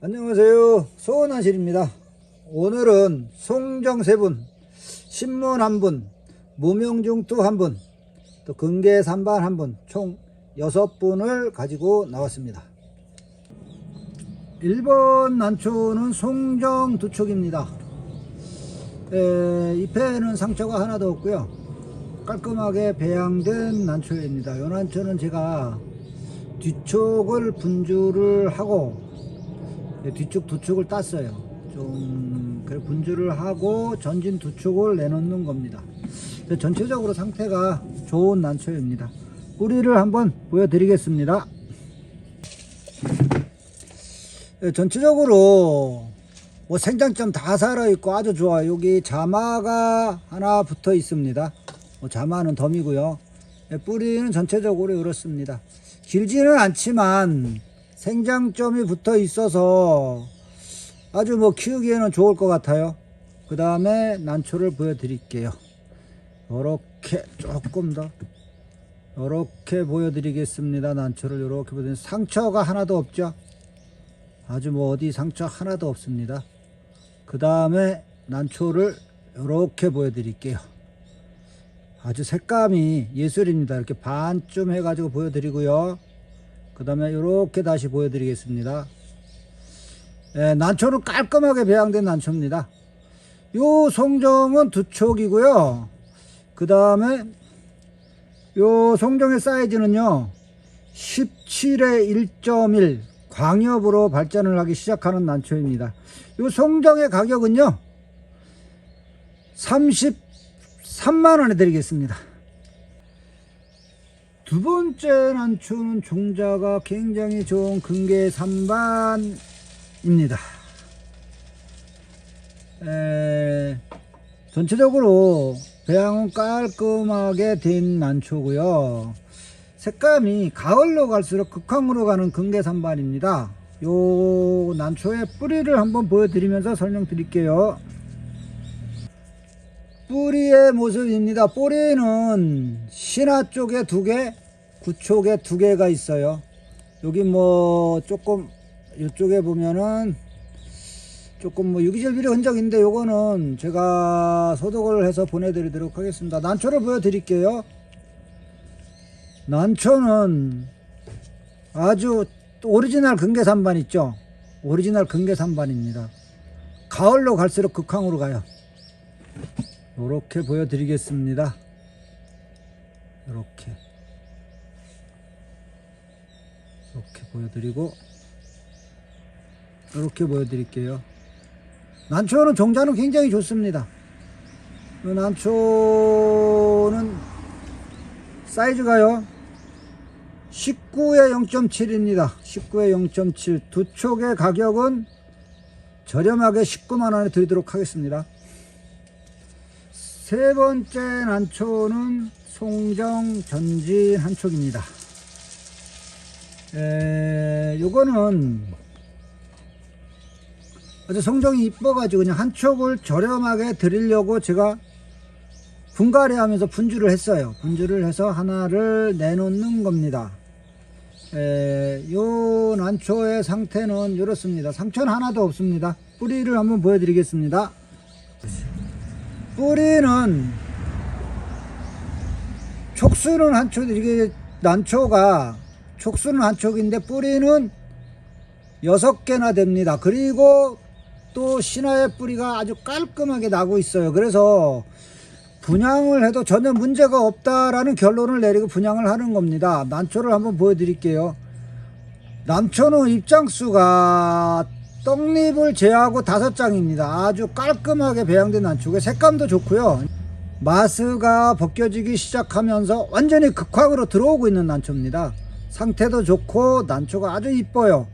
안녕하세요. 소원하실입니다. 오늘은 송정 세 분, 신문 한 분, 무명중투 한 분, 또 근계 산반 한 분, 총 여섯 분을 가지고 나왔습니다. 1번 난초는 송정 두 촉입니다. 에, 잎에는 상처가 하나도 없고요. 깔끔하게 배양된 난초입니다. 이 난초는 제가 뒤촉을 분주를 하고 네, 뒤쪽 두 축을 땄어요. 좀 그래 분주를 하고 전진 두 축을 내놓는 겁니다. 전체적으로 상태가 좋은 난초입니다. 뿌리를 한번 보여드리겠습니다. 네, 전체적으로 뭐 생장점 다 살아있고 아주 좋아요. 여기 자마가 하나 붙어 있습니다. 뭐 자마는 덤이고요. 네, 뿌리는 전체적으로 이렇습니다. 길지는 않지만 생장점이 붙어 있어서 아주 뭐 키우기에는 좋을 것 같아요. 그 다음에 난초를 보여드릴게요. 이렇게 조금 더 이렇게 보여드리겠습니다. 난초를 이렇게 보여드리면 상처가 하나도 없죠. 아주 뭐 어디 상처 하나도 없습니다. 그 다음에 난초를 이렇게 보여드릴게요. 아주 색감이 예술입니다. 이렇게 반쯤 해가지고 보여드리고요. 그 다음에 이렇게 다시 보여드리겠습니다. 예, 난초는 깔끔하게 배양된 난초입니다. 요 송정은 두 촉이고요. 그 다음에 요 송정의 사이즈는요. 17에 1.1 광엽으로 발전을 하기 시작하는 난초입니다. 요 송정의 가격은요. 33만원에 드리겠습니다. 두 번째 난초는 종자가 굉장히 좋은 근계 산반입니다. 에, 전체적으로 배양은 깔끔하게 된 난초고요. 색감이 가을로 갈수록 극황으로 가는 근계 산반입니다. 요 난초의 뿌리를 한번 보여드리면서 설명드릴게요. 뿌리의 모습입니다. 뿌리는 신화 쪽에 두 개, 구쪽에 두 개가 있어요. 여기 뭐 조금 이쪽에 보면은 조금 뭐 유기질 비료 흔적인데 요거는 제가 소독을 해서 보내드리도록 하겠습니다. 난초를 보여드릴게요. 난초는 아주 오리지널 근계산반 있죠? 오리지널 근계산반입니다. 가을로 갈수록 극황으로 가요. 이렇게 보여드리겠습니다. 이렇게 이렇게 보여드리고 이렇게 보여드릴게요. 난초는 종자는 굉장히 좋습니다. 이 난초는 사이즈가요 19에 0.7입니다. 19에 0.7두 촉의 가격은 저렴하게 19만 원에 드리도록 하겠습니다. 세 번째 난초는 송정 전진 한촉입니다. 에, 요거는 아주 성정이 이뻐가지고 그냥 한 촉을 저렴하게 드리려고 제가 분갈이 하면서 분주를 했어요. 분주를 해서 하나를 내놓는 겁니다. 에, 요 난초의 상태는 이렇습니다. 상처는 하나도 없습니다. 뿌리를 한번 보여드리겠습니다. 뿌리는 촉수는 한 촉, 이게 난초가 촉수는 한 촉인데 뿌리는 여섯 개나 됩니다. 그리고 또 신화의 뿌리가 아주 깔끔하게 나고 있어요. 그래서 분양을 해도 전혀 문제가 없다라는 결론을 내리고 분양을 하는 겁니다. 난초를 한번 보여드릴게요. 남초는 입장수가 떡잎을 제하고 다섯 장입니다. 아주 깔끔하게 배양된 난초고 색감도 좋고요. 마스가 벗겨지기 시작하면서 완전히 극황으로 들어오고 있는 난초입니다. 상태도 좋고 난초가 아주 이뻐요.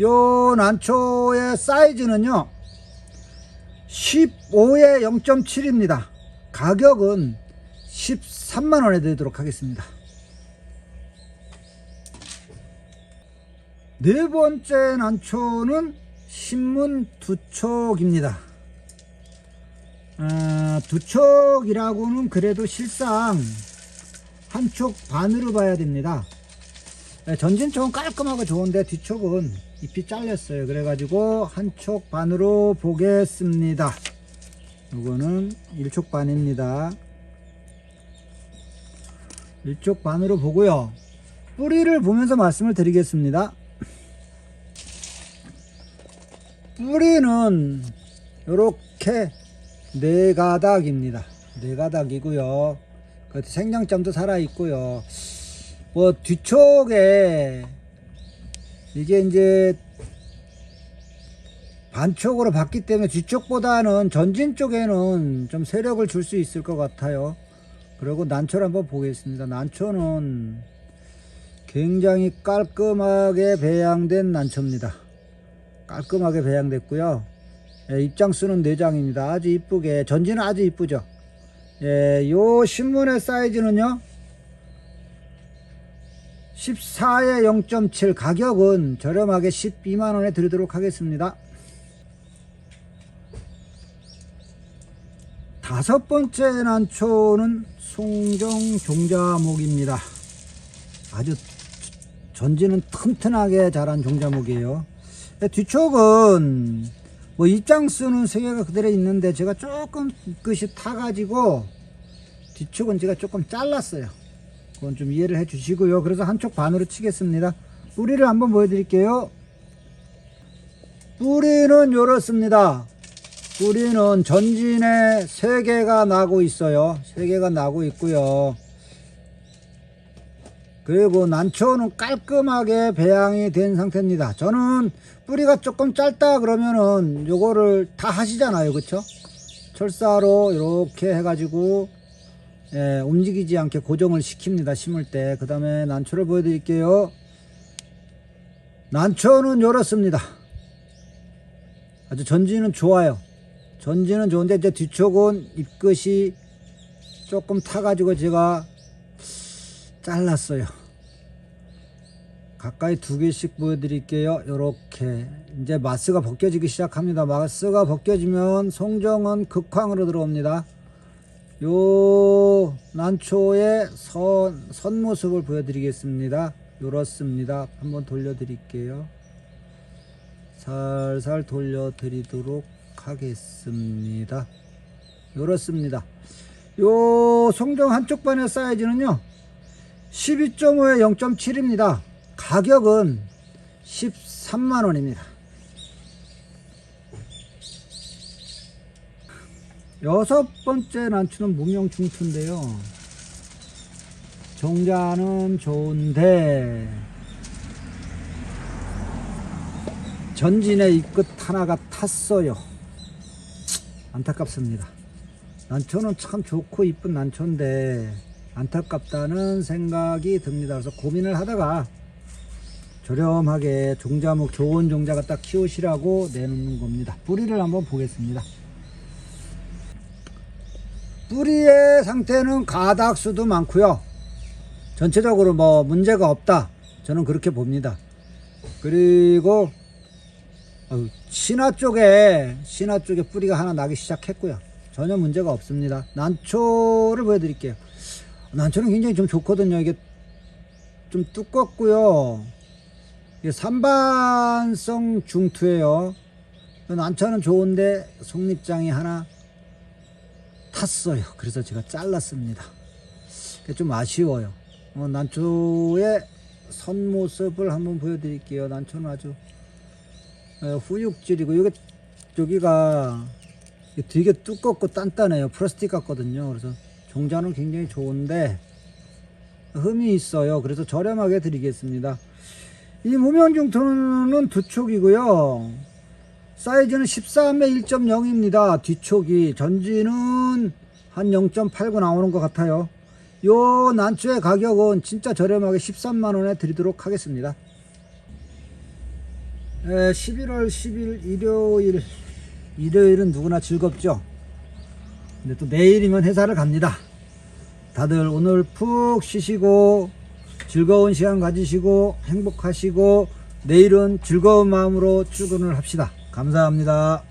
요 난초의 사이즈는요. 15에 0.7입니다. 가격은 13만원에 드리도록 하겠습니다. 네 번째 난초는 신문 두촉입니다. 아, 두촉이라고는 그래도 실상 한촉 반으로 봐야 됩니다. 네, 전진촉은 깔끔하고 좋은데 뒤촉은 잎이 잘렸어요. 그래가지고 한쪽 반으로 보겠습니다. 이거는 일촉 반입니다. 일촉 반으로 보고요. 뿌리를 보면서 말씀을 드리겠습니다. 뿌리는 이렇게 네 가닥입니다. 네 가닥이고요. 그 생장점도 살아 있고요. 뭐 뒤쪽에 이게 이제 반쪽으로 봤기 때문에 뒤쪽보다는 전진 쪽에는 좀 세력을 줄 수 있을 것 같아요. 그리고 난초를 한번 보겠습니다. 난초는 굉장히 깔끔하게 배양된 난초입니다. 깔끔하게 배양됐고요. 예, 입장수는 4장입니다. 아주 이쁘게 전지는 아주 이쁘죠. 예, 요 신문의 사이즈는요. 14에 0.7 가격은 저렴하게 12만원에 드리도록 하겠습니다. 다섯 번째 난초는 송정 종자목입니다. 아주 전지는 튼튼하게 자란 종자목이에요. 뒤쪽은 뭐 입장수는 세 개가 그대로 있는데 제가 조금 끝이 타가지고 뒤쪽은 제가 조금 잘랐어요. 그건 좀 이해를 해 주시고요. 그래서 한쪽 반으로 치겠습니다. 뿌리를 한번 보여드릴게요. 뿌리는 이렇습니다. 뿌리는 전진에 세 개가 나고 있어요. 세 개가 나고 있고요. 그리고 난초는 깔끔하게 배양이 된 상태입니다. 저는 뿌리가 조금 짧다 그러면은 요거를 다 하시잖아요. 그쵸? 철사로 이렇게 해가지고 예, 움직이지 않게 고정을 시킵니다. 심을 때. 그 다음에 난초를 보여드릴게요. 난초는 이렇습니다. 아주 전지는 좋아요. 전지는 좋은데 이제 뒤쪽은 잎끝이 조금 타가지고 제가 잘랐어요. 가까이 두 개씩 보여드릴게요. 이렇게 이제 마스가 벗겨지기 시작합니다. 마스가 벗겨지면 송정은 극황으로 들어옵니다. 요 난초의 선, 선 모습을 보여드리겠습니다. 요렇습니다. 한번 돌려드릴게요. 살살 돌려드리도록 하겠습니다. 요렇습니다. 요 송정 한쪽 반의 사이즈는요. 12.5에 0.7입니다. 가격은 13만원입니다. 여섯 번째 난초는 무명중투인데요. 종자는 좋은데 전진의 이 끝 하나가 탔어요. 안타깝습니다. 난초는 참 좋고 이쁜 난초인데 안타깝다는 생각이 듭니다. 그래서 고민을 하다가 저렴하게 종자목 좋은 종자 갖다 키우시라고 내놓는 겁니다. 뿌리를 한번 보겠습니다. 뿌리의 상태는 가닥수도 많고요. 전체적으로 뭐 문제가 없다. 저는 그렇게 봅니다. 그리고 어, 신화 쪽에 신화 쪽에 뿌리가 하나 나기 시작했고요. 전혀 문제가 없습니다. 난초를 보여드릴게요. 난초는 굉장히 좀 좋거든요. 이게 좀 두껍고요. 이게 산반성 중투예요. 난초는 좋은데 속립장이 하나 탔어요. 그래서 제가 잘랐습니다. 그게 좀 아쉬워요. 어, 난초의 선 모습을 한번 보여드릴게요. 난초는 아주 어, 후육질이고 여기 여기가 되게 두껍고 단단해요. 플라스틱 같거든요. 그래서 종자는 굉장히 좋은데 흠이 있어요. 그래서 저렴하게 드리겠습니다. 이 무명중투는 두 촉이고요. 사이즈는 13에 1.0입니다. 뒤촉이 전지는 한 0.89 나오는 것 같아요. 요 난초의 가격은 진짜 저렴하게 13만 원에 드리도록 하겠습니다. 에, 11월 10일 일요일 일요일은 누구나 즐겁죠. 근데 또 내일이면 회사를 갑니다. 다들 오늘 푹 쉬시고 즐거운 시간 가지시고 행복하시고 내일은 즐거운 마음으로 출근을 합시다. 감사합니다.